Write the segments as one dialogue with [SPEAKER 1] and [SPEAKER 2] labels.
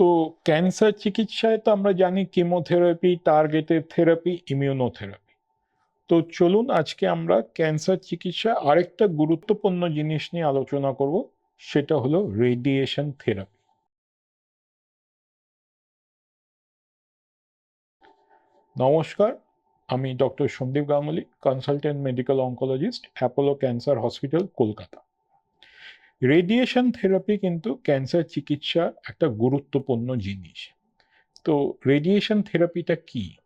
[SPEAKER 1] তো ক্যান্সার চিকিৎসায় তো আমরা জানি কেমোথেরাপি টার্গেটেড থেরাপি ইমিউনোথেরাপি তো চলুন আজকে আমরা ক্যান্সার চিকিৎসা আরেকটা গুরুত্বপূর্ণ জিনিস নিয়ে আলোচনা করব, সেটা হলো রেডিয়েশন থেরাপি নমস্কার, আমি doctor Sandip Ganguly consultant medical oncologist Apollo cancer hospital Kolkata. Radiation therapy কিন্তু ক্যান্সার চিকিৎসা একটা গুরুত্বপূর্ণ জিনিস। তো রেডিয়েশন থেরাপিটা কি?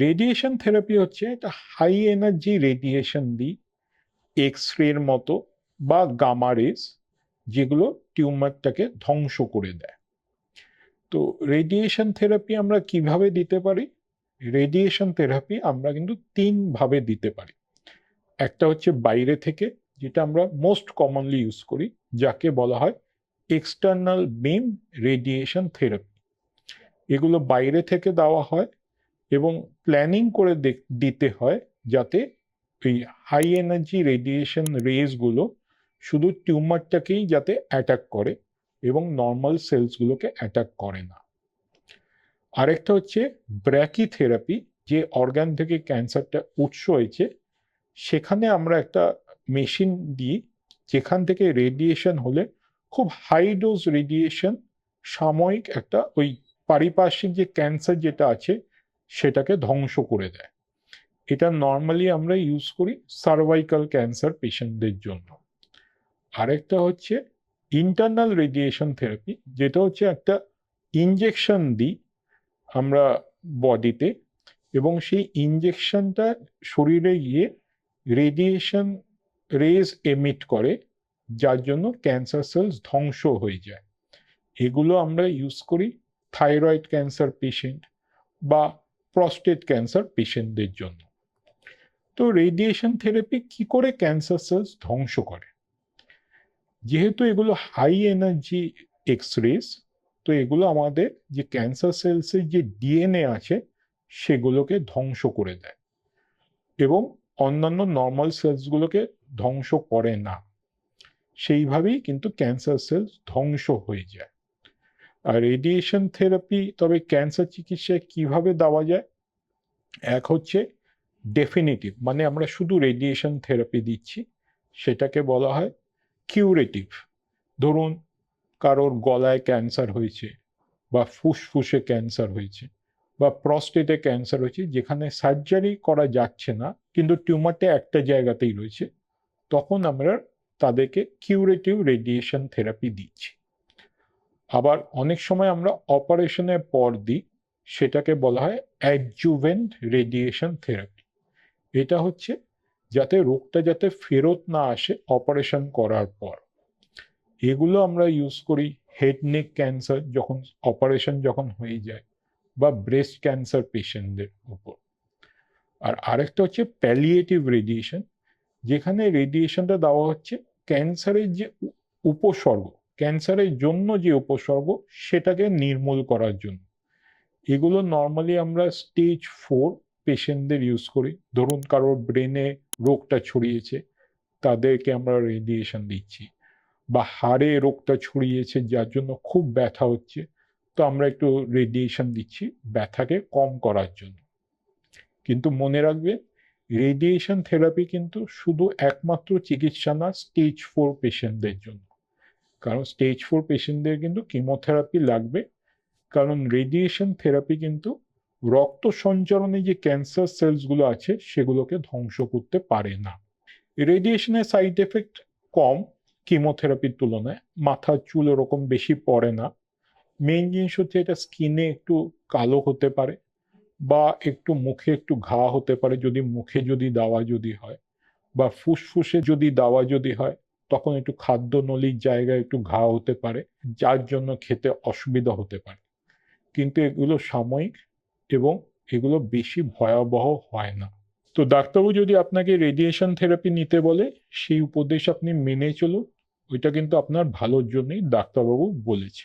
[SPEAKER 1] রেডিয়েশন থেরাপি হচ্ছে একটা হাই এনার্জি রেডিয়েশন দিই এক্স রের মতো বা গামা রেস যেগুলো টিউমারটাকে ধ্বংস করে দেয়। তো রেডিয়েশন থেরাপি আমরা কীভাবে দিতে পারি? রেডিয়েশন থেরাপি আমরা কিন্তু তিনভাবে দিতে পারি। একটা হচ্ছে বাইরে থেকে যেটা আমরা মোস্ট কমনলি ইউজ করি, যাকে বলা হয় এক্সটার্নাল বিম রেডিয়েশন থেরাপি এগুলো বাইরে থেকে দেওয়া হয় এবং প্ল্যানিং করে দিতে হয় যাতে এই হাই এনার্জি রেডিয়েশন রেজগুলো শুধু টিউমারটাকেই যাতে অ্যাটাক করে এবং নর্মাল সেলসগুলোকে অ্যাটাক করে না। আরেকটা হচ্ছে ব্র্যাকি থেরাপি যে অর্গান থেকে ক্যান্সারটা উৎস হয়েছে, সেখানে আমরা একটা মেশিন দিই যেখান থেকে রেডিয়েশন হলে খুব হাই ডোজ রেডিয়েশন সাময়িক একটা ওই পারিপার্শ্বিক যে ক্যান্সার যেটা আছে সেটাকে ধ্বংস করে দেয়। এটা নর্মালি আমরা ইউজ করি সার্ভাইকাল ক্যান্সার পেশেন্টদের জন্য। আরেকটা হচ্ছে ইন্টারনাল রেডিয়েশন থেরাপি যেটা হচ্ছে একটা ইনজেকশন দিই আমরা বডিতে এবং সেই ইনজেকশনটা শরীরে গিয়ে রেডিয়েশন রেজ এমিট করে, যার জন্য ক্যান্সার সেলস ধ্বংস হয়ে যায়। এগুলো আমরা ইউজ করি থাইরয়েড ক্যান্সার পেশেন্ট বা প্রস্টেট ক্যান্সার পেশেন্টদের জন্য। তো রেডিয়েশন থেরাপি কি করে ক্যান্সার সেলস ধ্বংস করে? যেহেতু এগুলো হাই এনার্জি এক্স রেস তো এগুলো আমাদের যে ক্যান্সার সেলসের যে ডিএনএ আছে, সেগুলোকে ধ্বংস করে দেয়। এবং অন্যান্য নর্মাল সেলসগুলোকে ধ্বংস করে না। সেইভাবেই কিন্তু ক্যান্সার সেলস ধ্বংস হয়ে যায়। আর রেডিয়েশন থেরাপি তবে ক্যান্সার চিকিৎসায় কীভাবে দেওয়া যায়? এক হচ্ছে ডেফিনিটিভ মানে আমরা শুধু রেডিয়েশন থেরাপি দিচ্ছি, সেটাকে বলা হয় কিউরেটিভ ধরুন, কারোর গলায় ক্যান্সার হয়েছে বা ফুসফুসে ক্যান্সার হয়েছে। বা প্রস্টেটে ক্যান্সার হয়েছে, যেখানে সার্জারি করা যাচ্ছে না, কিন্তু টিউমারটা একটা জায়গাতেই রয়েছে, তখন আমরা তাদেরকে কিউরেটিভ রেডিয়েশন থেরাপি দিচ্ছি। আবার অনেক সময় আমরা অপারেশনের পর দিই, সেটাকে বলা হয় অ্যাডজুভেন্ট রেডিয়েশন থেরাপি এটা হচ্ছে যাতে রোগটা যাতে ফেরত না আসে অপারেশন করার পর। এগুলো আমরা ইউজ করি হেড নেক ক্যান্সার যখন অপারেশন যখন হয়ে যায় বা ব্রেস্ট ক্যান্সার পেশেন্টদের উপর। আর আরেকটা হচ্ছে প্যালিয়েটিভ রেডিয়েশন যেখানে রেডিয়েশনটা দেওয়া হচ্ছে ক্যান্সারের যে উপসর্গ ক্যান্সারের জন্য যে উপসর্গ, সেটাকে নির্মূল করার জন্য। এগুলো নর্মালি আমরা স্টেজ ফোর পেশেন্টদের ইউজ করি। ধরুন কারোর ব্রেনে রোগটা ছড়িয়েছে, তাদেরকে আমরা রেডিয়েশন দিচ্ছি। বা হাড়ে রোগটা ছড়িয়েছে, যার জন্য খুব ব্যথা হচ্ছে তো আমরা একটু রেডিয়েশন দিচ্ছি ব্যথাকে কম করার জন্য। কিন্তু মনে রাখবে রেডিয়েশন থেরাপি কিন্তু শুধু একমাত্র চিকিৎসা না স্টেজ ফোর পেশেন্টদের জন্য। কারণ স্টেজ ফোর পেশেন্টদের কিন্তু কিমোথেরাপি লাগবে। কারণ রেডিয়েশন থেরাপি কিন্তু রক্ত সঞ্চারণে যে ক্যান্সার সেলসগুলো আছে, সেগুলোকে ধ্বংস করতে পারে না। রেডিয়েশনের সাইড এফেক্ট কম কিমোথেরাপির তুলনায়। মাথার চুল ওরকম বেশি পড়ে না। মেইন জিনিস হচ্ছে এটা স্কিনে একটু কালো হতে পারে বা একটু মুখে একটু ঘা হতে পারে যদি মুখে যদি দাওয়া যদি হয় বা ফুসফুসে যদি দাওয়া যদি হয় তখন একটু খাদ্য নলির জায়গায় একটু ঘা হতে পারে যার জন্য খেতে অসুবিধা হতে পারে। কিন্তু এগুলো সাময়িক এবং এগুলো বেশি ভয়াবহ হয় না। তো ডাক্তারবাবু যদি আপনাকে রেডিয়েশন থেরাপি নিতে বলে সেই উপদেশ আপনি মেনে চলুন, ওইটা কিন্তু আপনার ভালোর জন্যই ডাক্তারবাবু বলেছে